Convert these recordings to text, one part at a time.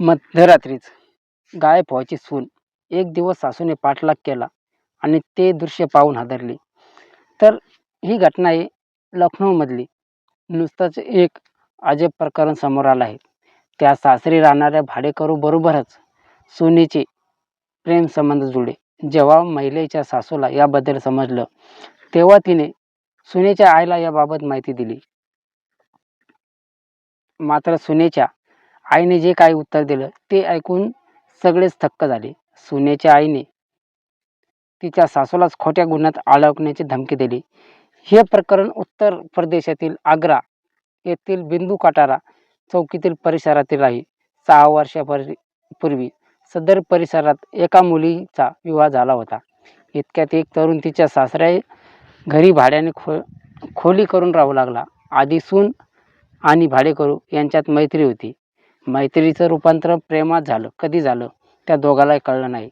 मध्यरात्रीच गायब व्हायची सून. एक दिवस सासूने पाठलाग केला आणि ते दृश्य पाहून हादरली. तर ही घटना आहे लखनौमधली. नुसताच एक अजब प्रकरण समोर आलं आहे. त्या सासरी राहणाऱ्या भाडेकरूबरोबरच सुनेचे प्रेमसंबंध जुळे जेव्हा महिलेच्या सासूला याबद्दल समजलं तेव्हा तिने सुनेच्या आईला याबाबत माहिती दिली. मात्र सुनेच्या आईने जे काही उत्तर दिलं ते ऐकून सगळेच थक्क झाले. सुनेच्या आईने तिच्या सासूलाच खोट्या गुन्ह्यात अडकण्याची धमकी दिली. हे प्रकरण उत्तर प्रदेशातील आग्रा येथील बिंदू कटारा चौकीतील परिसरातील आहे सहा वर्षापूर्वी पूर्वी सदर परिसरात एका मुलीचा विवाह झाला होता. इतक्यात एक तरुण तिच्या सासऱ्या घरी भाड्याने खो खोली करून राहू लागला. आधी सून आणि भाडेकरू यांच्यात मैत्री होती. मैत्रीचं रूपांतर प्रेमात झालं. कधी झालं? त्या दोघालाही कळलं नाही.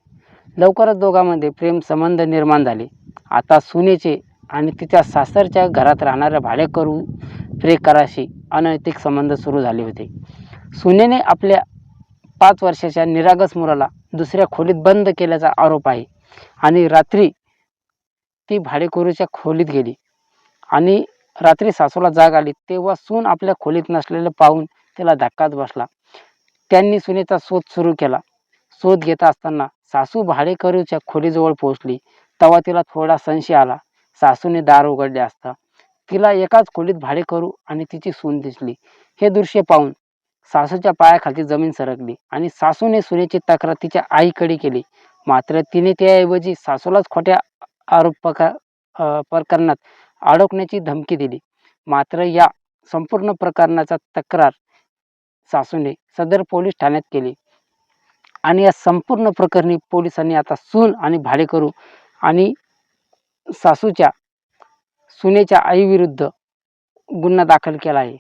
लवकरच दोघांमध्ये प्रेम संबंध निर्माण झाले. आता सुनेचे आणि तिच्या सासरच्या घरात राहणाऱ्या भाडेकरू प्रेकराशी अनैतिक संबंध सुरू झाले होते. सुनेने आपल्या पाच वर्षाच्या निरागस मुलाला दुसऱ्या खोलीत बंद केल्याचा आरोप आहे आणि रात्री ती भाडेकरूच्या खोलीत गेली. आणि रात्री सासूला जाग आली तेव्हा सून आपल्या खोलीत नसलेलं पाहून त्याला धक्काच बसला. त्यांनी सुनेचा शोध सुरू केला. शोध घेत असताना सासू भाडेकरूच्या खोलीजवळ पोहोचली. तेव्हा तिला थोडा संशय आला. सासूने दार उघडले असता. तिला एकाच खोलीत भाडेकरू आणि तिची सून दिसली. हे दृश्य पाहून सासूच्या पायाखालची जमीन सरकली आणि सासूने सुनेची तक्रार तिच्या आईकडे केली. मात्र तिने त्याऐवजी सासूलाच खोट्या आरोप प्रका प्रकरणात अडकण्याची धमकी दिली. मात्र या संपूर्ण प्रकरणाचा तक्रार सासूने सदर पोलीस ठाण्यात केली. आणि या संपूर्ण प्रकरणी पोलिसांनी आता सून आणि भाडेकरू आणि सासूच्या सुनेच्या आईविरुद्ध गुन्हा दाखल केला आहे.